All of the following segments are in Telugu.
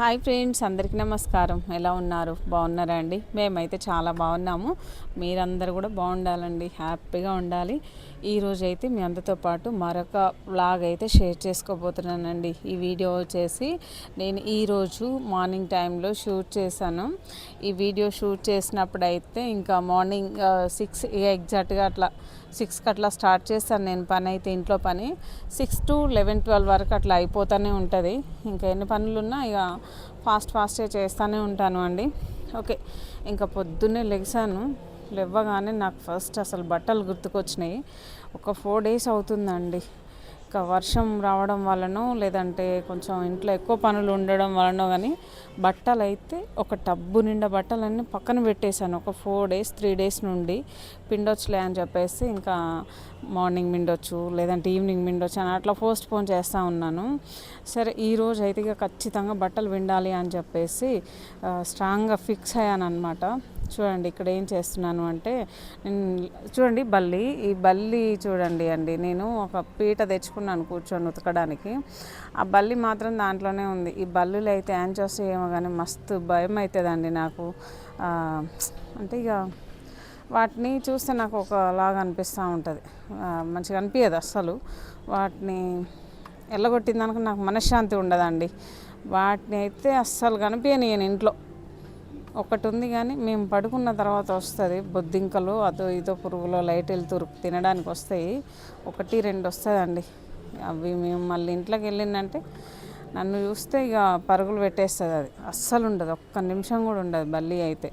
హాయ్ ఫ్రెండ్స్ అందరికీ నమస్కారం. ఎలా ఉన్నారు? బాగున్నారా అండి? మేమైతే చాలా బాగున్నాము. మీరందరూ కూడా బాగుండాలండి హ్యాపీగా ఉండాలి. ఈరోజు అయితే మీ అందరితో పాటు మరొక వ్లాగ్ అయితే షేర్ చేసుకోబోతున్నానండి. ఈ వీడియో వచ్చేసి నేను ఈరోజు మార్నింగ్ టైంలో షూట్ చేశాను. ఈ వీడియో షూట్ చేసినప్పుడు అయితే ఇంకా మార్నింగ్ సిక్స్ ఎగ్జాక్ట్గా అట్లా సిక్స్కి అట్లా స్టార్ట్ చేస్తాను నేను పని అయితే ఇంట్లో పని. సిక్స్ టు లెవెన్ ట్వెల్వ్ వరకు అట్లా అయిపోతూనే ఉంటుంది. ఇంకా ఎన్ని పనులు ఉన్నా ఇక ఫాస్ట్ ఫాస్ట్గా చేస్తూనే ఉంటాను అండి. ఓకే ఇంకా పొద్దున్నే లెగిసాను లేవగానే నాకు ఫస్ట్ అసలు బట్టలు గుర్తుకొచ్చినాయి. ఒక ఫోర్ డేస్ అవుతుందండి. వర్షం రావడం వలనో లేదంటే కొంచెం ఇంట్లో ఎక్కువ పనులు ఉండడం వలనో కానీ బట్టలు అయితే ఒక టబ్బు నిండా బట్టలన్నీ పక్కన పెట్టేశాను. ఒక ఫోర్ డేస్ త్రీ డేస్ నుండి పిండొచ్చులే అని చెప్పేసి ఇంకా మార్నింగ్ మిండొచ్చు లేదంటే ఈవినింగ్ మిండొచ్చు అని అట్లా పోస్ట్ పోన్ చేస్తూ ఉన్నాను. సరే ఈ రోజు అయితే ఇక ఖచ్చితంగా బట్టలు విండాలి అని చెప్పేసి స్ట్రాంగ్గా ఫిక్స్ అయ్యాను అనమాట చూడండి ఇక్కడ ఏం చేస్తున్నాను అంటే చూడండి బల్లి ఈ బల్లి చూడండి అండి నేను ఒక పీట తెచ్చుకున్నాను కూర్చొని ఉతకడానికి. ఆ బల్లి మాత్రం దాంట్లోనే ఉంది. ఈ బల్లులు అయితే యాంచోస్ ఏమో కానీ మస్తు భయం అవుతుందండి నాకు. అంటే ఇక వాటిని చూస్తే నాకు ఒకలాగా అనిపిస్తూ ఉంటుంది. మంచిగా అనిపించదు అస్సలు. వాటిని ఎల్లగొట్టిందనుక నాకు మనశ్శాంతి ఉండదండి. వాటిని అయితే అస్సలు కనిపించను నేను ఇంట్లో. ఒకటి ఉంది కానీ మేము పడుకున్న తర్వాత వస్తుంది. బొద్దింకలు అదో ఇదో పురుగులో లైట్ వెళ్తురు తినడానికి వస్తాయి. ఒకటి రెండు వస్తుందండి. అవి మేము మళ్ళీ ఇంట్లోకి వెళ్ళిందంటే నన్ను చూస్తే ఇక పరుగులు పెట్టేస్తుంది అది. అస్సలు ఉండదు. ఒక్క నిమిషం కూడా ఉండదు బల్లి అయితే.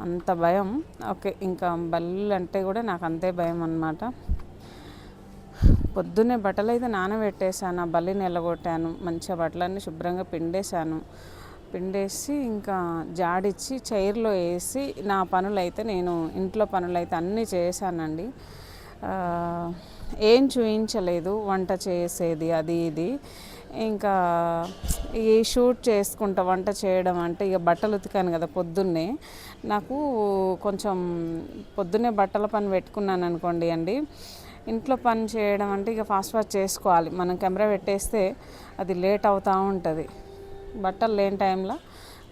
అంత భయం. ఓకే ఇంకా బల్లి అంటే కూడా నాకు అంతే భయం అన్నమాట. పొద్దున్నే బట్టలు అయితే నానబెట్టేశాను. ఆ బల్లిని ఎల్లగొట్టాను మంచిగా బట్టలన్నీ శుభ్రంగా పిండేశాను. పిండేసి ఇంకా జాడిచ్చి చైర్లో వేసి నా పనులు అయితే నేను ఇంట్లో పనులు అయితే అన్నీ చేశానండి. ఏం చూయించలేదు వంట చేసేది అది ఇది. ఇంకా ఈ షూట్ చేసుకుంటా వంట చేయడం అంటే ఇక బట్టలు ఉతికాను కదా పొద్దున్నే. నాకు కొంచెం పొద్దున్నే బట్టల పని పెట్టుకున్నాను అనుకోండి అండి. ఇంట్లో పని చేయడం అంటే ఇక ఫాస్ట్ ఫాస్ట్ చేసుకోవాలి. మనం కెమెరా పెట్టేస్తే అది లేట్ అవుతూ ఉంటుంది. బట్టలు లేని టైంలో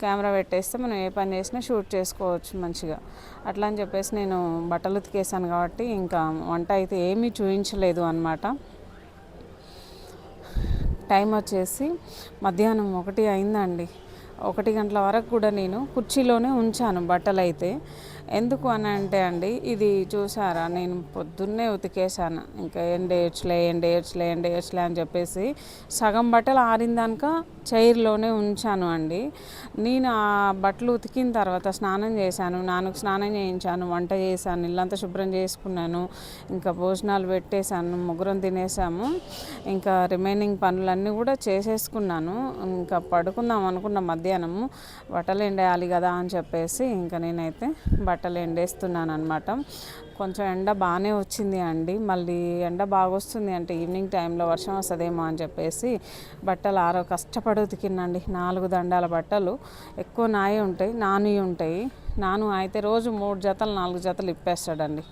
కెమెరా పెట్టేస్తే మనం ఏ పని చేసినా షూట్ చేసుకోవచ్చు మంచిగా. అట్లా అని చెప్పేసి నేను బట్టలు ఉతికేసాను కాబట్టి ఇంకా వంట అయితే ఏమీ చూపించలేదు అనమాట టైం వచ్చేసి మధ్యాహ్నం ఒకటి అయిందండి. ఒకటి గంటల వరకు కూడా నేను కుర్చీలోనే ఉంచాను బట్టలు అయితే ఎందుకు అని అంటే అండి ఇది చూసారా నేను పొద్దున్నే ఉతికేసాను ఇంకా ఎండేయచ్చులే ఎండేయచ్చులే ఎండేయచ్చులే అని చెప్పేసి సగం బట్టలు ఆరిందాక చైర్లోనే ఉంచాను అండి. నేను ఆ బట్టలు ఉతికిన తర్వాత స్నానం చేశాను నాన్నకు స్నానం చేయించాను వంట చేశాను ఇల్లంతా శుభ్రం చేసుకున్నాను ఇంకా భోజనాలు పెట్టేశాను ముగ్గురం తినేసాము ఇంకా రిమైనింగ్ పనులన్నీ కూడా చేసేసుకున్నాను. ఇంకా పడుకుందాం అనుకున్న మధ్యాహ్నము బట్టలు ఎండేయాలి కదా అని చెప్పేసి ఇంకా నేనైతే బట్టలు ఎండేస్తున్నాను అనమాట కొంచెం ఎండ బాగానే వచ్చింది అండి. మళ్ళీ ఎండ బాగా వస్తుంది అంటే ఈవినింగ్ టైంలో వర్షం వస్తుందేమో అని చెప్పేసి బట్టలు ఆరో కష్టపడి ఉతికినండి నాలుగు దండాల బట్టలు. ఎక్కువ నాయి ఉంటాయి నాని ఉంటాయి. నాను అయితే రోజు మూడు జతలు నాలుగు జతలు ఇప్పేస్తాడండి.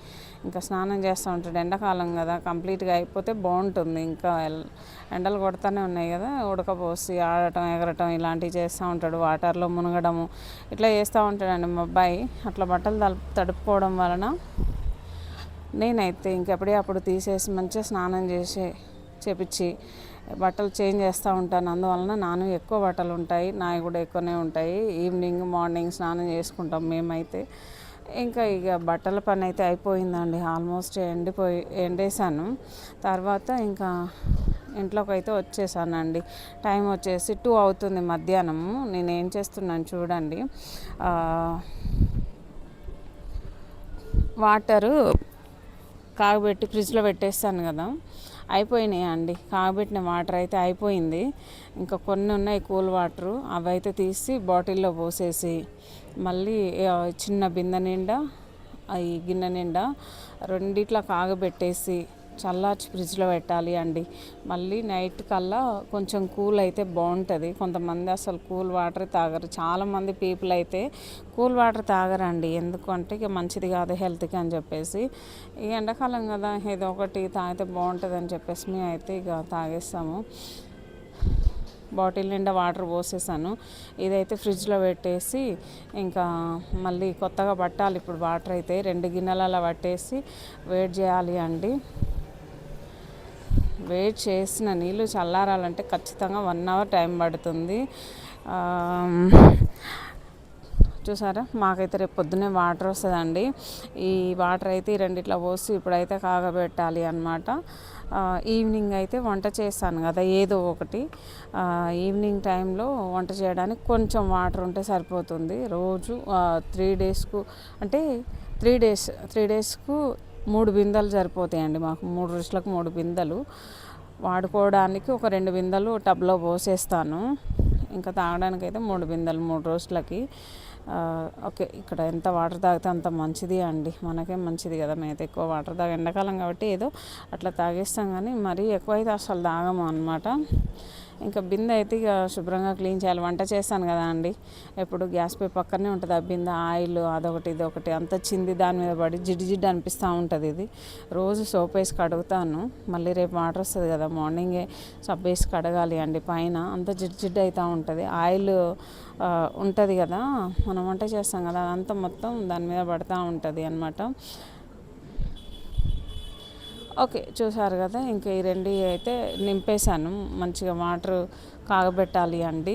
ఇంకా స్నానం చేస్తూ ఉంటాడు. ఎండాకాలం కదా కంప్లీట్గా అయిపోతే బాగుంటుంది. ఇంకా ఎల్- ఎండలు కొడతానే ఉన్నాయి కదా ఉడకపోసి ఆడటం ఎగరటం ఇలాంటివి చేస్తూ ఉంటాడు. వాటర్లో మునగడము ఇట్లా చేస్తూ ఉంటాడండి మా అబ్బాయి. అట్లా బట్టలు తడుపు తడుపుకోవడం వలన నేనైతే ఇంకెప్పుడే అప్పుడు తీసేసి మంచిగా స్నానం చేసి చేపించి బట్టలు చేంజ్ చేస్తూ ఉంటాను. అందువలన నాను ఎక్కువ బట్టలు ఉంటాయి నాయి కూడా ఎక్కువనే ఉంటాయి. ఈవినింగ్ మార్నింగ్ స్నానం చేసుకుంటాం మేమైతే. ఇంకా ఇక బట్టల పని అయితే అయిపోయిందండి. ఆల్మోస్ట్ ఎండిపోయి ఎండేసాను తర్వాత ఇంకా ఇంట్లోకి అయితే వచ్చేసానండి. టైం వచ్చేసి టూ అవుతుంది మధ్యాహ్నము. నేను ఏం చేస్తున్నాను చూడండి. వాటరు కాగబెట్టి ఫ్రిడ్జ్లో పెట్టేస్తాను కదా. అయిపోయినాయి అండి. కాగబెట్టిన వాటర్ అయితే అయిపోయింది. ఇంకా కొన్ని ఉన్నాయి కూల్ వాటరు. అవి అయితే తీసి బాటిల్లో పోసేసి మళ్ళీ చిన్న బిందె నిండా ఈ గిన్నె నిండా రెండిట్లా కాగబెట్టేసి చల్లార్చి ఫ్రిడ్జ్లో పెట్టాలి అండి. మళ్ళీ నైట్ కల్లా కొంచెం కూల్ అయితే బాగుంటుంది కొంతమంది అసలు కూల్ వాటర్ తాగరు. చాలామంది పీపుల్ అయితే కూల్ వాటర్ తాగరండి. ఎందుకంటే ఇక మంచిది కాదు హెల్త్కి అని చెప్పేసి. ఈ ఎండాకాలం కదా ఏదో ఒకటి తాగితే బాగుంటుంది అని చెప్పేసి మేము అయితే ఇక తాగేస్తాము. బాటిల్ నిండా వాటర్ పోసేసాను. ఇదైతే ఫ్రిడ్జ్లో పెట్టేసి ఇంకా మళ్ళీ కొత్తగా పట్టాలి. ఇప్పుడు వాటర్ అయితే రెండు గిన్నెలలో పట్టేసి వెయిట్ చేయాలి అండి. వెయిట్ చేసిన నీళ్ళు చల్లారాలంటే ఖచ్చితంగా వన్ అవర్ టైం పడుతుంది. చూసారా? మాకైతే రేపు పొద్దున్నే వాటర్ వస్తుందండి. ఈ వాటర్ అయితే ఈ రెండిట్లో పోసి ఇప్పుడైతే కాగబెట్టాలి అనమాట ఈవినింగ్ అయితే వంట చేస్తాను కదా ఏదో ఒకటి. ఈవినింగ్ టైంలో వంట చేయడానికి కొంచెం వాటర్ ఉంటే సరిపోతుంది. రోజు త్రీ డేస్కు అంటే త్రీ డేస్ త్రీ డేస్కు మూడు బిందెలు సరిపోతాయండి మాకు. మూడు రోజులకు మూడు బిందెలు. వాడుకోవడానికి ఒక రెండు బిందెలు టబ్లో పోసేస్తాను. ఇంకా తాగడానికి అయితే మూడు బిందెలు మూడు రోజులకి. ఓకే ఇక్కడ ఎంత వాటర్ తాగితే అంత మంచిది అండి. మనకే మంచిది కదా మేమైతే ఎక్కువ వాటర్ తాగ. ఎండాకాలం కాబట్టి ఏదో అట్లా తాగేస్తాం కానీ మరీ ఎక్కువైతే అసలు తాగము అనమాట ఇంకా బిందె అయితే ఇక శుభ్రంగా క్లీన్ చేయాలి. వంట చేస్తాను కదా అండి. ఎప్పుడు గ్యాస్ పై పక్కనే ఉంటుంది ఆ బిందె ఆయిల్ అదొకటి ఇదొకటి. అంత చింది దాని మీద పడి జిడ్డు జిడ్డు అనిపిస్తూ ఉంటుంది ఇది. రోజు సోప్ వేసి కడుగుతాను. మళ్ళీ రేపు వాటర్ వస్తుంది కదా మార్నింగే సబ్బు వేసి కడగాలి అండి పైన. అంత జిడ్డు జిడ్డు అవుతూ ఉంటుంది. ఆయిల్ ఉంటుంది కదా మనం వంట చేస్తాం కదా అదంతా మొత్తం దాని మీద పడుతూ ఉంటుంది అనమాట ఓకే చూసారు కదా. ఇంకా ఈ రెండు అయితే నింపేశాను. మంచిగా వాటర్ కాగబెట్టాలి అండి.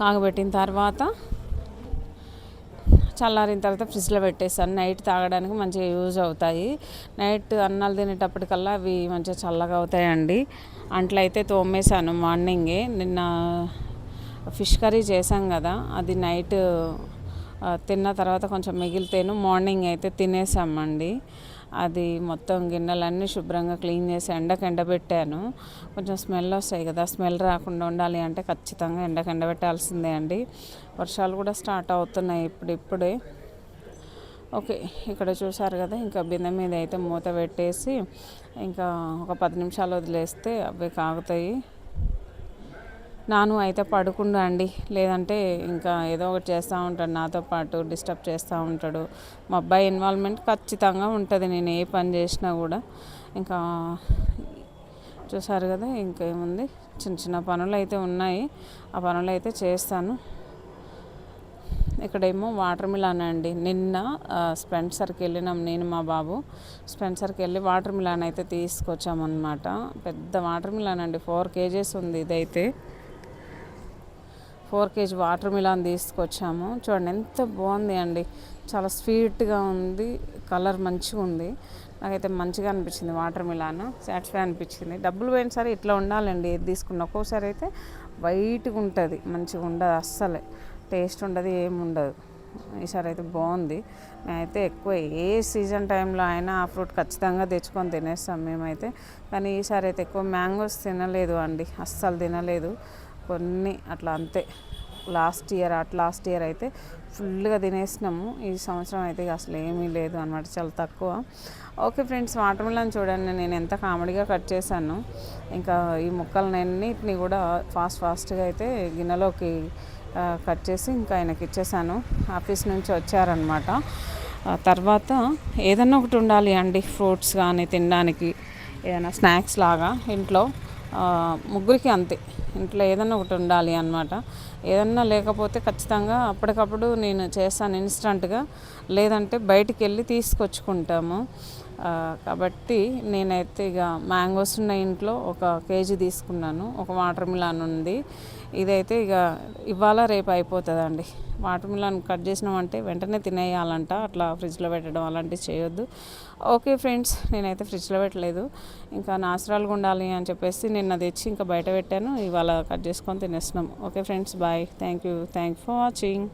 కాగబెట్టిన తర్వాత చల్లారిన తర్వాత ఫ్రిడ్జ్లో పెట్టేస్తాను నైట్ తాగడానికి మంచిగా యూజ్ అవుతాయి. నైట్ అన్నాలు తినేటప్పటికల్లా అవి మంచిగా చల్లగా అవుతాయండి. అంట్లో అయితే తోమేశాను మార్నింగే. నిన్న ఫిష్ కర్రీ చేసాం కదా. అది నైట్ తిన్న తర్వాత కొంచెం మిగిలితేను మార్నింగ్ అయితే తినేసామండి అది మొత్తం గిన్నెలన్నీ శుభ్రంగా క్లీన్ చేసి ఎండకు ఎండబెట్టాను. కొంచెం స్మెల్ వస్తాయి కదా స్మెల్ రాకుండా ఉండాలి అంటే ఖచ్చితంగా ఎండకు ఎండబెట్టాల్సిందే అండి. వర్షాలు కూడా స్టార్ట్ అవుతున్నాయి ఇప్పుడు ఇప్పుడే ఓకే ఇక్కడ చూసారు కదా ఇంకా బిందె మీద అయితే మూత పెట్టేసి ఇంకా ఒక పది నిమిషాలు వదిలేస్తే అవి కాగుతాయి. నాను అయితే పడుకుండా అండి. లేదంటే ఇంకా ఏదో ఒకటి చేస్తూ ఉంటాడు నాతో పాటు డిస్టర్బ్ చేస్తూ ఉంటాడు. మా అబ్బాయి ఇన్వాల్వ్మెంట్ ఖచ్చితంగా ఉంటుంది నేను ఏ పని చేసినా కూడా. ఇంకా చూసారు కదా ఇంకేముంది? చిన్న చిన్న పనులు అయితే ఉన్నాయి. ఆ పనులు అయితే చేస్తాను. ఇక్కడేమో వాటర్ మిలాన్ అండి. నిన్న స్పెన్సర్కి వెళ్ళినాం నేను మా బాబు. స్పెన్సర్కి వెళ్ళి వాటర్ మిలాన్ అయితే తీసుకొచ్చామన్నమాట. పెద్ద వాటర్ మిలాన్ అండి ఫోర్ కేజెస్ ఉంది ఇదైతే. ఫోర్ కేజీ వాటర్ మిలాన్ తీసుకొచ్చాము. చూడండి ఎంత బాగుంది అండి. చాలా స్వీట్గా ఉంది కలర్ మంచిగా ఉంది. నాకైతే మంచిగా అనిపించింది వాటర్ మిలాన్ సాటిస్ఫై అనిపించింది. డబ్బులు పోయిన సరే ఇట్లా ఉండాలండి. ఏది తీసుకున్న ఒక్కోసారి అయితే వైట్గా ఉంటుంది మంచిగా ఉండదు అస్సలే. టేస్ట్ ఉండదు ఏముండదు ఈసారి అయితే బాగుంది. మేమైతే ఎక్కువ ఏ సీజన్ టైంలో అయినా ఆ ఫ్రూట్ ఖచ్చితంగా తెచ్చుకొని తినేస్తాం మేమైతే. కానీ ఈసారి అయితే ఎక్కువ మ్యాంగోస్ తినలేదు అండి అస్సలు తినలేదు. కొన్ని అట్లా అంతే. Last year at last year అయితే ఫుల్గా తినేసినాము. ఈ సంవత్సరం అయితే అసలు ఏమీ లేదు అనమాట చాలా తక్కువ. ఓకే ఫ్రెండ్స్ వాటర్ మిలన్ చూడండి నేను ఎంత కామెడీగా కట్ చేశాను. ఇంకా ఈ ముక్కలన్నింటినీ కూడా ఫాస్ట్ ఫాస్ట్గా అయితే గిన్నెలోకి కట్ చేసి ఇంకా ఆయనకి ఇచ్చేసాను. ఆఫీస్ నుంచి వచ్చారనమాట తర్వాత ఏదన్నా ఒకటి ఉండాలి అండి ఫ్రూట్స్ కానీ తినడానికి ఏదైనా స్నాక్స్ లాగా ఇంట్లో. ముగ్గురికి అంతే. ఇంట్లో ఏదన్నా ఒకటి ఉండాలి అనమాట ఏదన్నా లేకపోతే ఖచ్చితంగా అప్పటికప్పుడు నేను చేస్తాను ఇన్స్టంట్గా. లేదంటే బయటికి వెళ్ళి తీసుకొచ్చుకుంటాము కాబట్టి నేనైతే ఇక మ్యాంగోస్ ఉన్న ఇంట్లో ఒక కేజీ తీసుకున్నాను. ఒక వాటర్ మిలాన్ ఉంది. ఇదైతే ఇక ఇవాళ రేపు అయిపోతుందండి. వాటర్ మిలాన్ కట్ చేసినామంటే వెంటనే తినేయాలంట. అట్లా ఫ్రిడ్జ్లో పెట్టడం అలాంటివి చేయొద్దు. ఓకే ఫ్రెండ్స్ నేనైతే ఫ్రిడ్జ్లో పెట్టలేదు. ఇంకా నాచురల్గా ఉండాలి అని చెప్పేసి నిన్న తెచ్చి ఇంకా బయట పెట్టాను. ఇవాళ కట్ చేసుకొని తినేస్తున్నాం. Okay friends bye. Thank you thank for watching.